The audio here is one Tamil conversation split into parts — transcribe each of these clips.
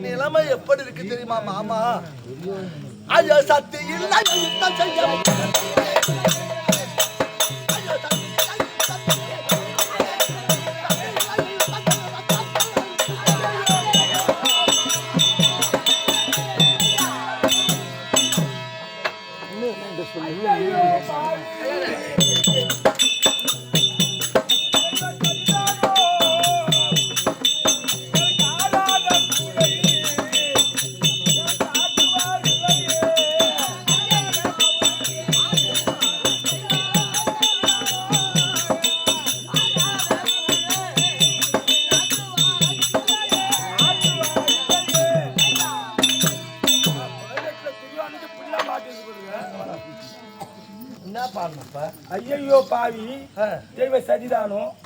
நிலைமை எப்படி இருக்கு தெரியுமா மாமா? ஐயா சக்தி இல்லை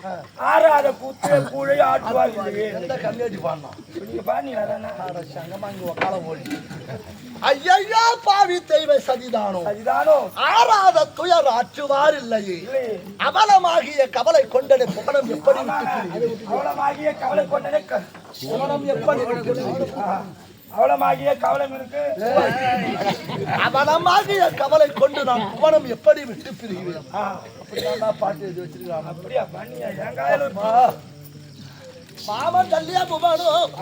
ஆ. ஆறாத கூத்து கூழை ஆட்டுவார் எந்த கம்யூனிட்டி பாடணும் நீங்க பாத்தீங்களா ஆட சங்கமா இங்க உக்கால ஓடி ஐயையோ பாவி தெய்வ சதிதானோ சதிதானம் ஆறாத துயர் ஆற்றுவார் இல்லையே அவலமாகிய கவலை கொண்டனை புகழம் எப்படி அவலமாகிய கவலை கொண்டனே க- புகழம் எப்படி. அவலமாகிய கவலம் இருக்கு. அவலமாகிய கவலை கொண்டு நான் புவனம் எப்படி விட்டு ஆ. அப்படிதான் பாட்டு எழுதி வச்சிருக்காங்க அப்படியா பண்ணியா அம்மா, மாமன் கல்லியா புவனும்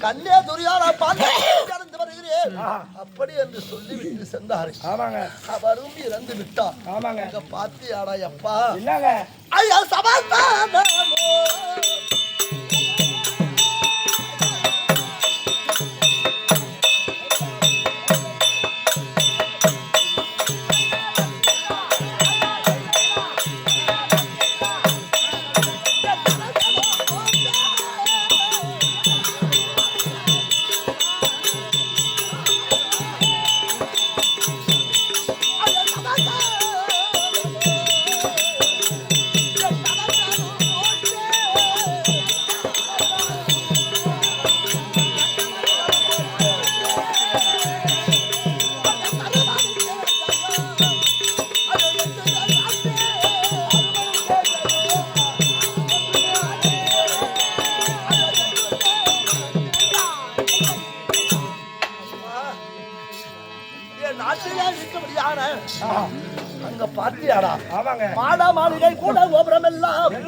கல்லியா துரியாரா பார்த்து கடந்து வருகிறேன். அப்படி என்று சொல்லிவிட்டு சென்றார். ஆமாங்க. அவரும் இறந்து விட்டார். ஆமாங்க. பாத்தியாடா எப்பா என்னங்க? ஐயா சமாதானமோ?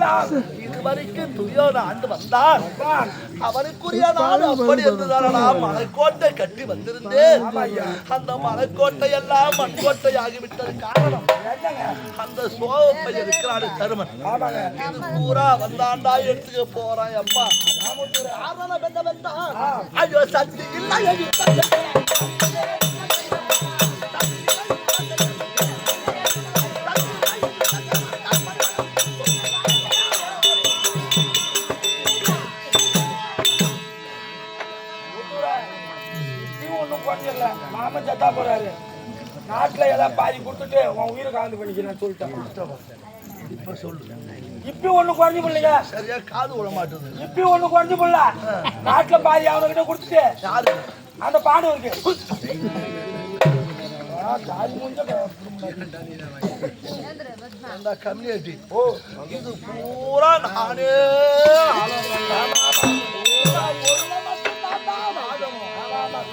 எல்லாம் இதுவரைக்கும் துரியோன ஆண்டு வந்தான் தான். அவனுக்குரிய நாடு அப்படி இருந்ததானடா மலைக்கோட்டை கட்டி வந்திருந்தேன் ஐயா. அந்த மலைக்கோட்டை எல்லாம் மண்கோட்டை ஆகிவிட்டது காரணம் அந்த சோகப்பை இருக்கிறாரு தருமன் இது பூரா வந்தாண்டா எடுத்துக்க போறான் அம்மா காரணம் என்னவென்றால் ஐயோ சக்தி இல்லை சத்தா போறாரு. நாட்டுல ஏதாவது பாதி கொடுத்துட்டு உன் உயிரை கலந்து பண்ணிக்கிறேன் சொல்லிட்டேன். இப்ப சொல்லு இப்பயும் ஒண்ணும் குறைஞ்சு பிள்ளைங்க சரியா காது விட மாட்டேது. இப்பயும் ஒண்ணும் குறைஞ்சு பிள்ள நாட்டுல பாதி அவனுக்கிட்ட கொடுத்துட்டு யாரு? அந்த பாண்டவருக்கு ஆ, தாய் மூஞ்ச க- அந்த கம்யூனிட்டி? ஓ. இது பூரா நானே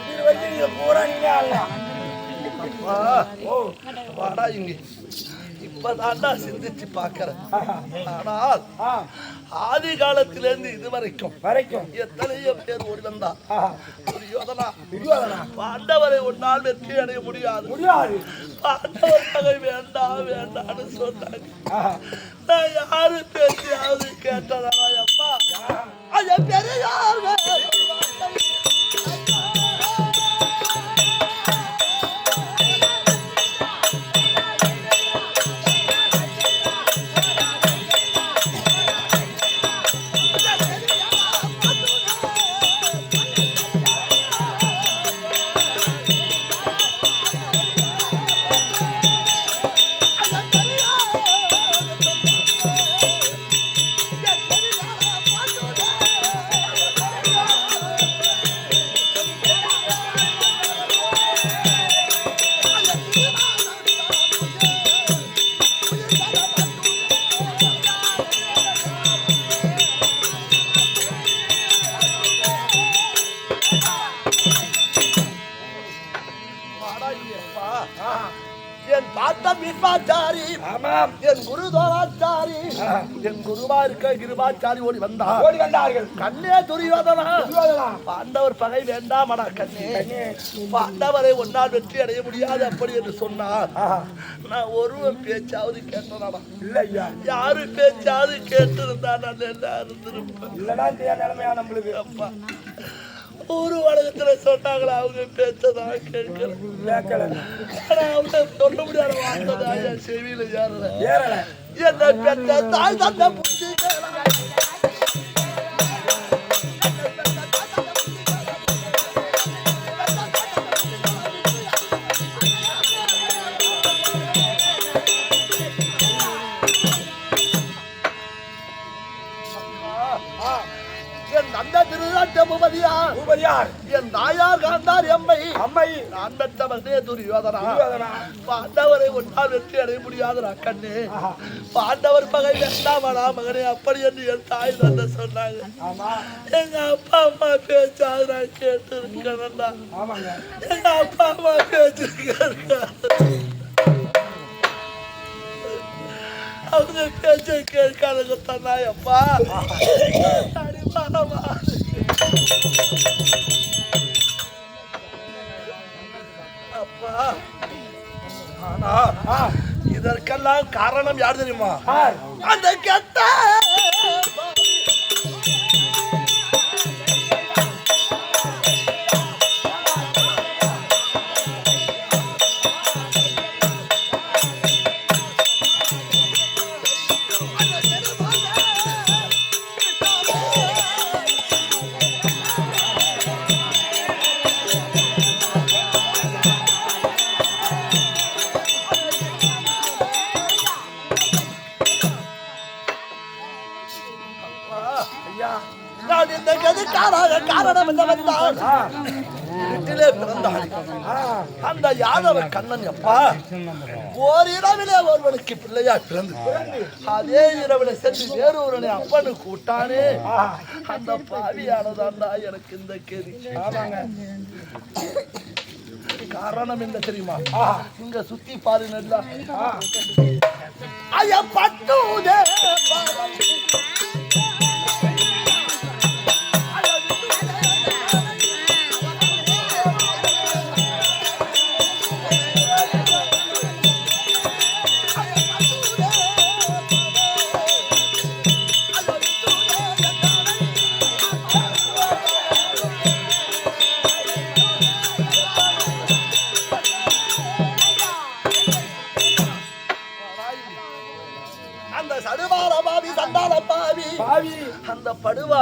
இது வரைக்கும் நீங்க பூரா நீங்க ஆடலாம் ஓ வாடா இங்க. இப்பதான்டா சிந்திச்சு பாக்குறேன் ஆனால் ஆதி காலத்திலிருந்து இதுவரைக்கும் வரைக்கும். எத்தனையோ பேர் ஓடி வந்தா. பாண்டவரை நாள் வெற்றி அடைய முடியாது. முடியாது. பாண்டவர் பகை வேண்டாம் வேண்டாம்னு சொன்னாங்க. நான் யாரு பேசியாவது கேட்டதா அப்பா ஐயா பெரியார்கள் ஆ கிருபாச்சாரி ஓடி வந்தா. ஓடி வந்தார்கள். கண்ணே துரியோதனா. பாண்டவர் பகை வேண்டாமடா கண்ணே. கண்ணே. பாண்டவரை ஒன்னால் வெற்றி அடைய முடியாது அப்படி என்று சொன்னார். நான் ஒருவன் பேச்சாவது கேட்டனாடா இல்ல ஐயா யாரு பேச்சாவது கேட்டிருந்தா நான் என்ன இருந்திருப்பேன். இல்லனா இந்த நிலைமையா நம்மளுக்கு? அப்பா. ஒரு உலகத்துல சொன்னாங்களா? அவங்க பேச்சதான் கேட்கல. ஆனா அவங்க சொல்ல முடியாத வார்த்தை தான். செவியில ஏறல? ஏறல. என்ன பெற்ற தாய் தந்த புத்தி பூபதியார் என் தாயார் காந்தார் எம்மை அம்மை. நான் பெற்ற மகனே துரியோதனா. பாண்டவரை ஒன்றால் வெற்றி அடைய முடியாதுடா கண்ணு. பாண்டவர் மகன் வேண்டாமடா மகனே அப்படி என்று என் தாய் தந்தை சொன்னாங்க. எங்க அப்பா அம்மா பேச்சாது நான் கேட்டு இருக்கேன்டா ஆமாங்க. எங்க அப்பா அம்மா பேச்சு அவங்க பேச்சை கேட்காதுங்க தன்னா அப்பா அடிமானமா இதற்கெல்லாம் காரணம் யார் தெரியுமா? அந்த கெட்ட யாதவ வந்தான் வீட்டிலே பிறந்தாள் அந்த யாதவ கண்ணன் அப்பா ஓரிரவிலே ஒருவனுக்கு பிள்ளையா பிறந்து அதே இரவில சென்று வேறொருவனை அப்பனு கூட்டானே அந்த பாவியானதாண்டா எனக்கு இந்த கேதி காரணம் என்ன தெரியுமா இங்க சுத்தி பாருங்க நல்லா ஐயா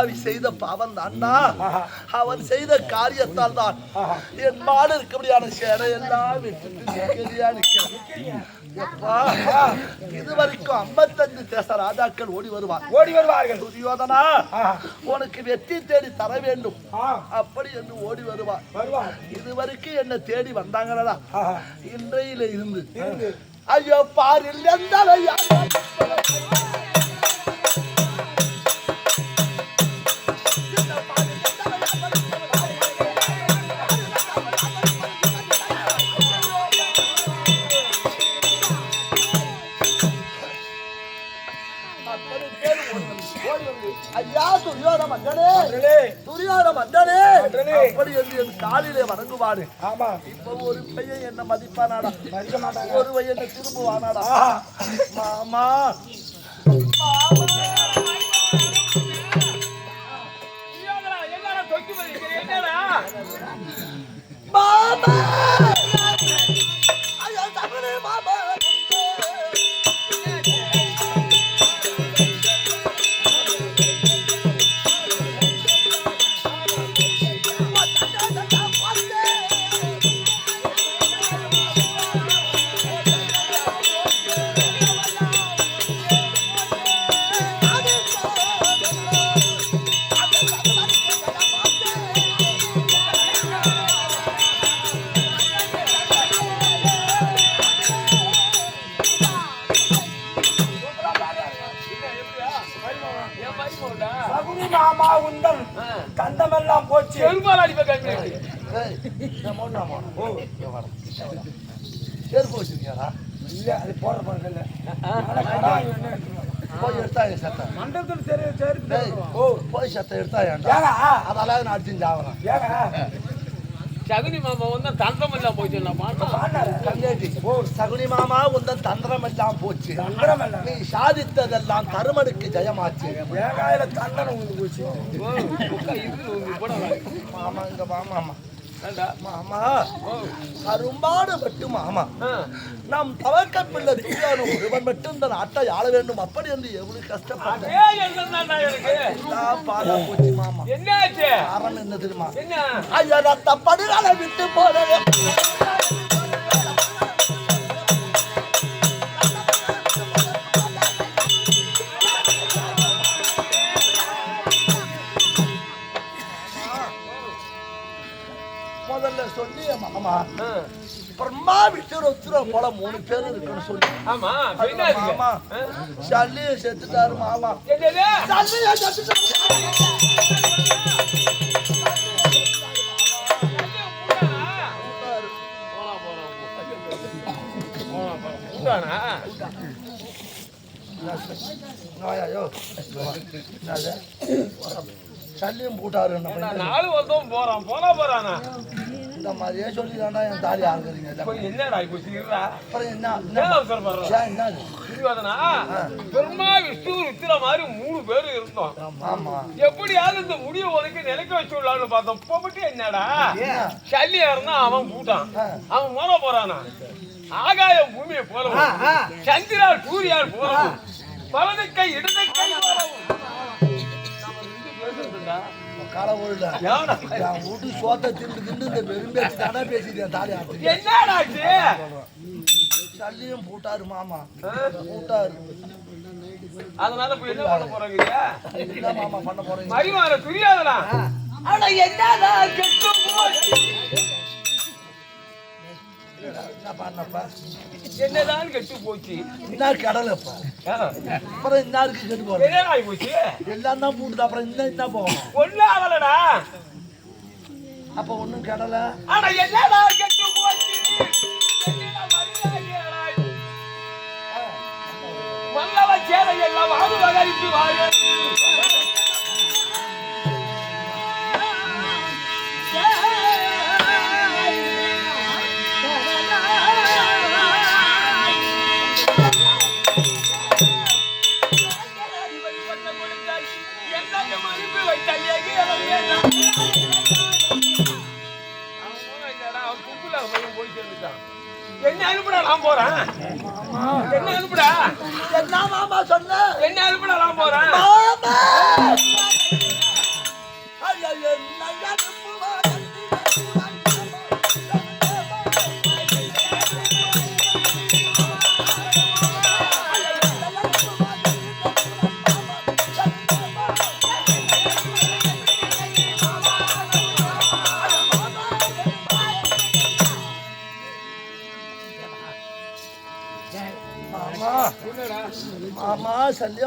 படுவாவி செய்த பாவம் தான்டா. அவன் செய்த காரியத்தால் தான். என் மாடு இருக்கபடியான சேனை எல்லாம் விட்டுட்டு நிற்கறியா நிற்கிறேன் எப்பா இது வரைக்கும் ஐம்பத்தஞ்சு தேச ராஜாக்கள் ஓடி வருவார். ஓடி வருவார்கள். துரியோதனா உனக்கு வெற்றி தேடி தர வேண்டும். அப்படி என்று ஓடி வருவார். வருவார். இதுவரைக்கும் என்ன தேடி வந்தாங்களா இன்றையில இருந்து. இருந்து. ஐயோ பாரில் எந்த துரியோத மன்னனே. அப்படி என்று என் காலிலே வணங்குவாரு ஆமா. இப்ப ஒரு பையன் என்ன மதிப்பானாடா. மதிக்க மாட்டாங்க. ஒரு பையன் என்ன திரும்புவானாடா. மாமா. மாமா! சகுனி மாமா உந்தன். கந்தமெல்லாம் போச்சு. மோட்டா மோனா. ஓ செருப்பு இல்ல அது போட போறது இல்ல. போய் எடுத்தாங்க சட்டை? மண்டபத்துல சரி சரி ஓ போய் எடுத்தாயேன்டா ஏங்க அதெல்லாம் நான் அடிச்சு சாவறேன் ஏங்க சகுனி மாமா வந்து தந்தம் எல்லாம் ஓ சகுனி மாமா உந்த தந்திரம் எல்லாம் போச்சு. தந்திரம் இல்ல நீ சாதித்ததெல்லாம் தருமனுக்கு ஜெயமாச்சு. என் காயில தண்டனை வந்து போச்சு. மாமா இங்க மாமா. மாமா அரும்பாடு மட்டும் மாமா. நம் தவக்க பிள்ளை துணியானு ஒருவன் மட்டும் இந்த நாட்டை ஆள வேண்டும். அப்படி என்று எவ்வளவு கஷ்டப்பட்டேன். போச்சு மாமா. என்னாச்சு? காரணம் என்ன தெரியுமா? என்ன? ஐயா ரத்த படுகால விட்டு போனது மூணு பேர் இருக்குன்னு சொல்லி. ஆமா மாமா. சல்லியும் செத்துட்டாரு மாமா. என்னது சல்லியும் செத்துட்டாரு? சல்லியும் போட்டாரு நாலு வருஷம் போறான். போனா போறானா? இந்த மாதிரியே சொல்லிதாண்டா என் தாலி ஆகுறீங்க என்னடா இப்ப சீரா அப்புறம் என்ன என்ன பெருமா விஷ்ணு ருத்திர மாதிரி மூணு பேர் இருந்தோம். ஆமா எப்படியாவது இந்த முடிய உனக்கு நிலைக்க வச்சு விடலாம்னு பார்த்தோம். இப்போ மட்டும் என்னடா? சல்லியா இருந்தா அவன் கூட்டான். அவன் மோத போறானா? ஆகாயம் பூமியை போலவும் சந்திரா சூரியால் போலவும் வலது கை இடது கை பேசுறதுடா. என் வீட்டு சோத்தை திண்டு திண்டு இந்த வெறும் பேச்சு தானே பேசிட்டு தாலி ஆட்டு? சல்லியும் போட்டாரு மாமா. போட்டாரு. அதனால இப்ப என்ன பண்ண போறாங்க? என்ன மாமா பண்ண போறீங்க. மரிவார புரியாதடா ஆனா என்னடா கெட்டு போச்சு. பண்ணப்பா என்னதான் கெட்டு போச்சு? கடலைப்பா. ஆ. அப்புறம் என்ன இருக்கு கெட்டு ஆகி போச்சு? எல்லாம் தான் போட்டுது அப்புறம் இன்னும் என்ன போகணும் ஒன்னும் ஆகலடா. அப்ப ஒண்ணும் கடலை? ஆனா என்னடா கெட்டு போச்சு? வல்லவ சேலை எல்லாம் வாது வகரித்து வாரு நான் போறேன். என்ன அனுப்புடா? என்ன மாமா சொன்ன? என்ன அனுப்புடா நான் போறேன்?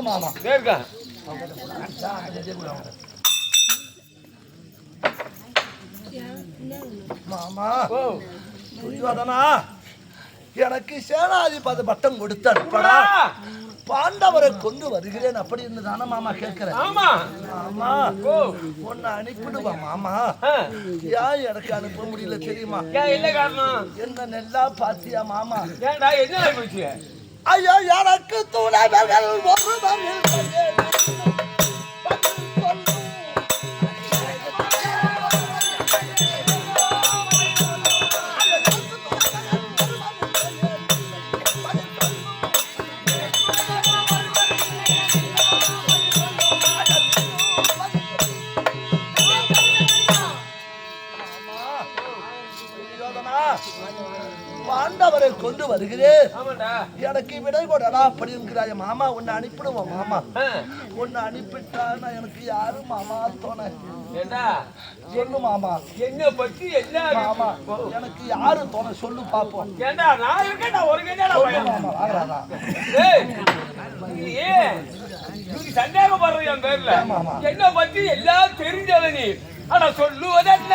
மாமா சல்லிய மாமா இருக்கா மாமா துரியோதனா எனக்கு சேனாதிபதி பட்டம் கொடுத்து அனுப்படா பாண்டவரை கொண்டு வருகிறேன். அப்படின்னு தானே மாமா கேட்கிறேன். ஆமா. மாமா ஓ. உன்னை அனுப்பிடுவா மாமா. ஏன் எனக்கு அனுப்ப முடியல தெரியுமா? என்ன நெல்லா பாத்தியா மாமா? என்ன ஐயோ எனக்கு துணைவர்கள் ஒருவர் கொடலா அப்படிங்கிறாய. மாமா உன்னை அனுப்பிடுவோம் மாமா. உன்னை அனுப்பிட்டா நான் எனக்கு யாரு மாமா தோண? சொல்லு மாமா. என்ன பத்தி என்ன மாமா எனக்கு யாரு தோண? சொல்லு பாப்போம். ஏண்டா நான் இருக்கேன்டா ஒரு என்னடா சொல்லு பயம் மாமா வாங்கறாதா ஏய் நீ ஏன் நீ சந்தேகப்படுற என் பேர்ல. என்ன பத்தி எல்லாம் தெரிஞ்சவ நீ. ஆனா சொல்லுவதென்ன